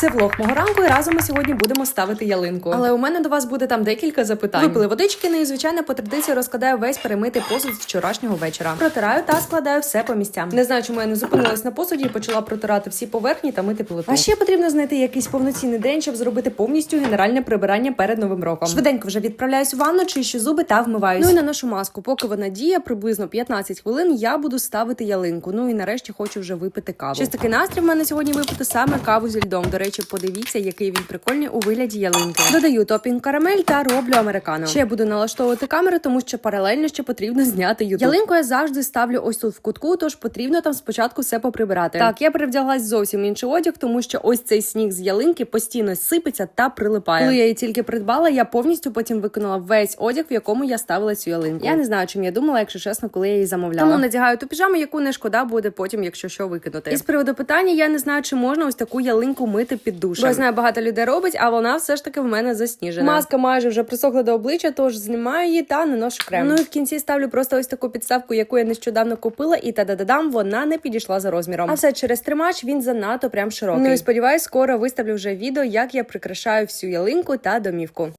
Це влог мого ранку, і разом ми сьогодні будемо ставити ялинку. Але у мене до вас буде там декілька запитань. Випили водички, ну і звичайно по традиції розкладаю весь перемитий посуд з вчорашнього вечора. Протираю та складаю все по місцям. Не знаю, чому я не зупинилась на посуді і почала протирати всі поверхні та мити плиту. А ще потрібно знайти якийсь повноцінний день, щоб зробити повністю генеральне прибирання перед новим роком. Швиденько вже відправляюсь у ванну, чищу зуби та вмиваюсь. Ну і наношу маску. Поки вона діє, приблизно 15 хвилин я буду ставити ялинку. Ну і нарешті хочу вже випити каву. Щось такий настрій в мене сьогодні випити саме каву зі льдом. Речі, подивіться, який він прикольний у вигляді ялинки. Додаю топінг карамель та роблю американо. Ще буду налаштовувати камеру, тому що паралельно ще потрібно зняти ютуб. Ялинку я завжди ставлю ось тут в кутку, тож потрібно там спочатку все поприбирати. Так, я перевдяглась зовсім інший одяг, тому що ось цей сніг з ялинки постійно сипеться та прилипає. Коли я її тільки придбала, я повністю потім виконала весь одяг, в якому я ставила цю ялинку. Я не знаю, чим я думала, якщо чесно, коли я її замовляла. Тому надягаю ту піжаму, яку не шкода буде потім, якщо що викинути. І з приводу питання, я не знаю, чи можна ось таку ялинку мити під душем. Бо я знаю, багато людей робить, а вона все ж таки в мене засніжена. Маска майже вже присохла до обличчя, тож знімаю її та наношу крем. Ну і в кінці ставлю просто ось таку підставку, яку я нещодавно купила, і та-да-да-дам, вона не підійшла за розміром. А все через тримач він занадто прям широкий. Ну і сподіваюсь, скоро виставлю вже відео, як я прикрашаю всю ялинку та домівку.